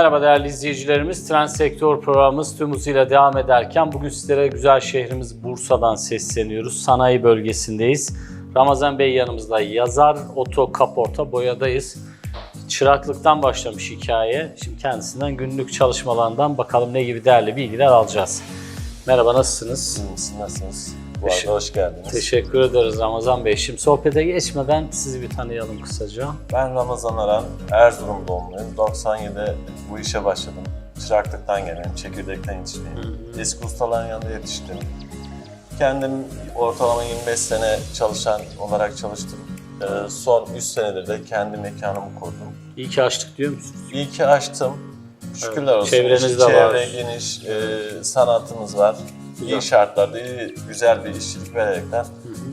Merhaba değerli izleyicilerimiz. Trend Sektör programımız tüm hızıyla devam ederken bugün sizlere güzel şehrimiz Bursa'dan sesleniyoruz. Sanayi bölgesindeyiz. Ramazan Bey yanımızda yazar, oto, kaporta, boyadayız. Çıraklıktan başlamış hikaye. Şimdi kendisinden günlük çalışmalarından bakalım ne gibi değerli bilgiler alacağız. Merhaba nasılsınız? İyi misiniz, nasılsınız? Bu Teşekkür- arada hoş geldiniz. Teşekkür ederiz Ramazan Bey. Şimdi sohbete geçmeden sizi bir tanıyalım kısaca. Ben Ramazan Aran, Erzurum doğumluyum. 97 bu işe başladım. Çıraklıktan geliyorum, çekirdekten yetiştim. Eski ustaların yanında yetiştim. Kendim ortalama 25 sene çalışan olarak çalıştım. Ee, son 3 senedir de kendi mekanımı kurdum. İyi ki açtık diyor musunuz? İyi ki açtım. Şükürler olsun. Çevreniz de Çevre var. geniş, e, sanatımız var. İyi şartlarda iyi, güzel bir işçilik vererekten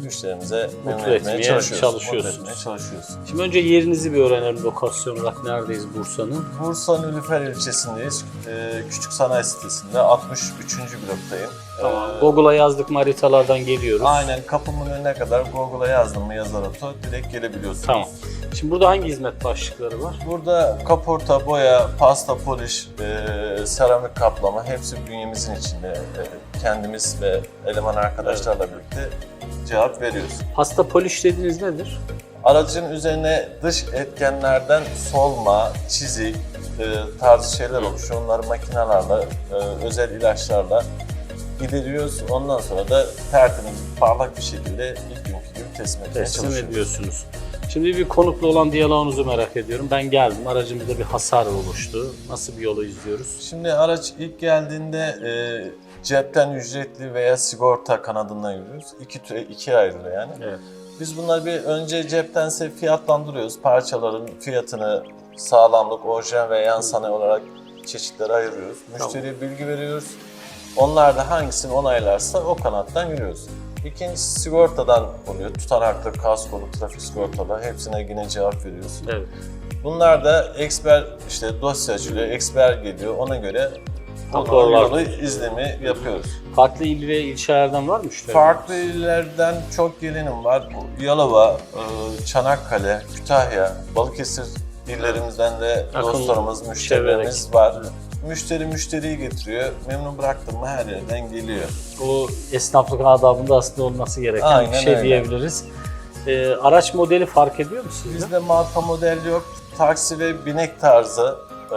müşterimize memnun etmeye çalışıyoruz. çalışıyorsunuz. Mutlu etmeye çalışıyoruz. Şimdi önce yerinizi bir öğrenelim lokasyon olarak neredeyiz Bursa'nın? Bursa'nın Ülüfer ilçesindeyiz. Ee, Küçük Sanayi Sitesi'nde 63. bloktayım. Tamam. Ee, Google'a yazdık mı haritalardan geliyoruz. Aynen kapımın önüne kadar Google'a yazdım mı yazar oto direkt gelebiliyorsunuz. Tamam. Şimdi burada hangi hizmet başlıkları var? Burada kaporta, boya, pasta, poliş, e, seramik kaplama hepsi bünyemizin içinde. E, kendimiz ve eleman arkadaşlarla birlikte cevap veriyoruz. Hasta poliş dediğiniz nedir? Aracın üzerine dış etkenlerden solma, çizik e, tarzı şeyler oluşuyor. Onları makinelerle, e, özel ilaçlarla gideriyoruz. Ondan sonra da tertemiz, parlak bir şekilde ilk günkü gibi teslim etmeye Teslim çalışıyoruz. ediyorsunuz. Şimdi bir konukla olan diyaloğunuzu merak ediyorum. Ben geldim, aracımızda bir hasar oluştu. Nasıl bir yolu izliyoruz? Şimdi araç ilk geldiğinde e, cepten ücretli veya sigorta kanadından yürüyoruz. İki, tü- ikiye ayrılıyor yani. Evet. Biz bunları bir önce ceptense fiyatlandırıyoruz. Parçaların fiyatını, sağlamlık, orijinal ve yan sanayi olarak çeşitlere ayırıyoruz. Müşteriye bilgi veriyoruz. Onlar da hangisini onaylarsa o kanattan yürüyoruz. İkincisi sigortadan oluyor. Tutanaklı, kaskolu, trafik sigortalı hepsine yine cevap veriyoruz. Evet. Bunlar da eksper işte dosya açılıyor, eksper geliyor. Ona göre o Raporlar. yolu izlemi yapıyoruz. Farklı il ve ilçelerden var mı müşteri? Farklı illerden çok gelinim var. Yalova, e, Çanakkale, Kütahya, Balıkesir illerimizden de Akıllı, dostlarımız, müşterilerimiz var. Müşteri müşteriyi getiriyor. Memnun bıraktım mı her yerden geliyor. O esnaflık adabında aslında olması gereken Aynen bir şey öyle. diyebiliriz. Ee, araç modeli fark ediyor mu sizde? Bizde marka model yok. Taksi ve binek tarzı, e,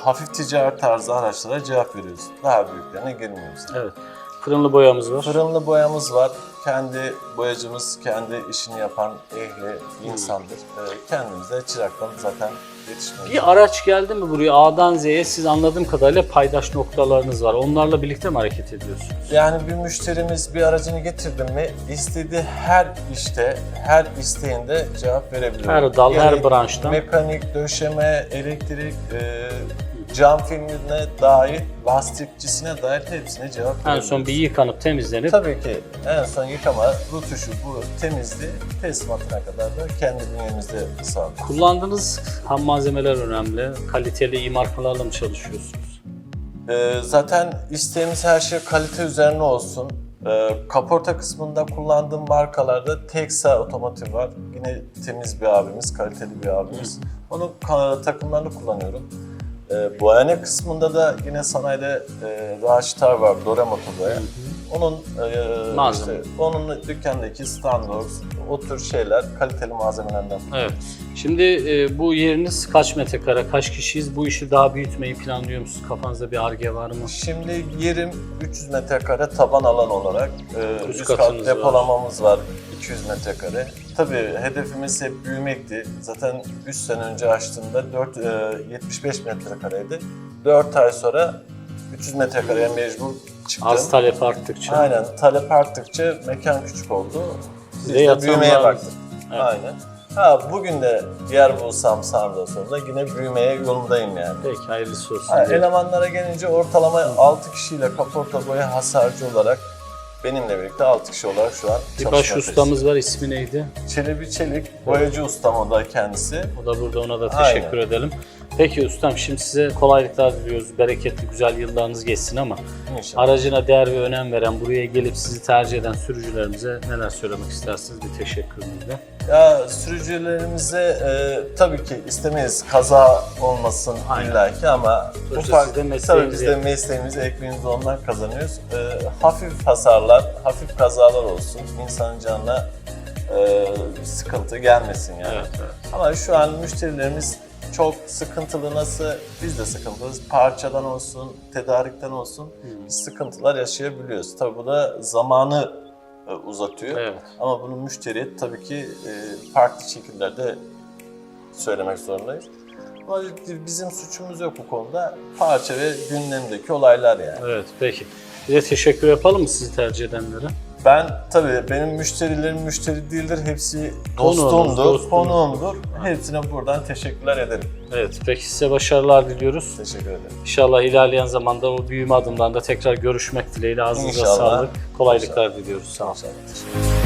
hafif ticaret tarzı araçlara cevap veriyoruz. Daha büyüklerine girmiyoruz. Evet. Fırınlı boyamız var. Fırınlı boyamız var. Kendi boyacımız, kendi işini yapan ehli insandır. Ee, Kendimiz de çıraktan zaten yetişmiyoruz. Bir araç geldi mi buraya A'dan Z'ye siz anladığım kadarıyla paydaş noktalarınız var. Onlarla birlikte mi hareket ediyorsunuz? Yani bir müşterimiz bir aracını getirdi mi istediği her işte, her isteğinde cevap verebiliyor. Her dal, her branştan. Mekanik, döşeme, elektrik, e, cam filmine dair, lastikçisine dair hepsine cevap En verebiliyoruz. son bir yıkanıp temizlenip Tabii ki en son yıkama, rutuşu, bu temizliği teslimatına kadar da kendi bünyemizde sağlıyoruz. kullandığınız ham malzemeler önemli. Kaliteli iyi markalarla mı çalışıyorsunuz? Ee, zaten isteğimiz her şey kalite üzerine olsun. Ee, kaporta kısmında kullandığım markalarda Teksa Otomotiv var. Yine temiz bir abimiz, kaliteli bir abimiz. Onun ka- takımlarını kullanıyorum. Ee, boyane kısmında da yine sanayide e, Raştar var, Dore Motoboya. Onun e, Malzeme. işte, onun dükkandaki standard, o tür şeyler kaliteli malzemelerden. Evet. Şimdi e, bu yeriniz kaç metrekare, kaç kişiyiz? Bu işi daha büyütmeyi planlıyor musunuz? Kafanızda bir arge var mı? Şimdi yerim 300 metrekare taban alan olarak e, Üst üst kat katınız var. depolamamız var 200 metrekare. Tabii hedefimiz hep büyümekti. Zaten 3 sene önce açtığımda 4, e, 75 metrekareydi. 4 ay sonra 300 metrekareye mecbur çıktım. Az talep arttıkça. Aynen. Talep arttıkça mekan küçük oldu. Biz de büyümeye baktık. Evet. Aynen. Ha bugün de yer bulsam sağda sonra yine büyümeye yolundayım yani. Peki hayırlısı olsun. Ha, elemanlara gelince ortalama 6 kişiyle kaporta boya hasarcı olarak benimle birlikte 6 kişi olarak şu an Bir baş çalışmaktayız. ustamız var. ismi neydi? Çelebi Çelik, boyacı ustam o da kendisi. O da burada ona da teşekkür edelim. Peki ustam şimdi size kolaylıklar diliyoruz. Bereketli güzel yıllarınız geçsin ama İnşallah. aracına değer ve önem veren, buraya gelip sizi tercih eden sürücülerimize neler söylemek istersiniz? Bir teşekkürünüzle. Ya sürücülerimize e, tabii ki istemeyiz kaza olmasın Aynen. illaki ama Sonuçta siz de tabii mesleğinizi biz de mesleğimizi, ekmeğimizi ondan kazanıyoruz. E, hafif hasarlar, hafif kazalar olsun, insan canına e, sıkıntı gelmesin yani. Evet, evet. Ama şu an müşterilerimiz çok sıkıntılı nasıl biz de sıkıntılıyız. Parçadan olsun, tedarikten olsun biz sıkıntılar yaşayabiliyoruz. Tabii bu da zamanı e, uzatıyor. Evet. Ama bunu müşteriye tabii ki e, farklı şekillerde söylemek zorundayız. Ama bizim suçumuz yok bu konuda. Parça ve gündemdeki olaylar yani. Evet, peki. Bir de teşekkür yapalım mı sizi tercih edenlere? Ben tabii benim müşterilerim müşteri değildir. Hepsi dostumdur, dostunuz. konuğumdur. Hepsine buradan teşekkürler ederim. Evet, peki size başarılar diliyoruz. Teşekkür ederim. İnşallah ilerleyen zamanda o büyüme adımlarında tekrar görüşmek dileğiyle ağzınıza İnşallah. sağlık. Kolaylıklar diliyoruz. Sağ olun. İnşallah.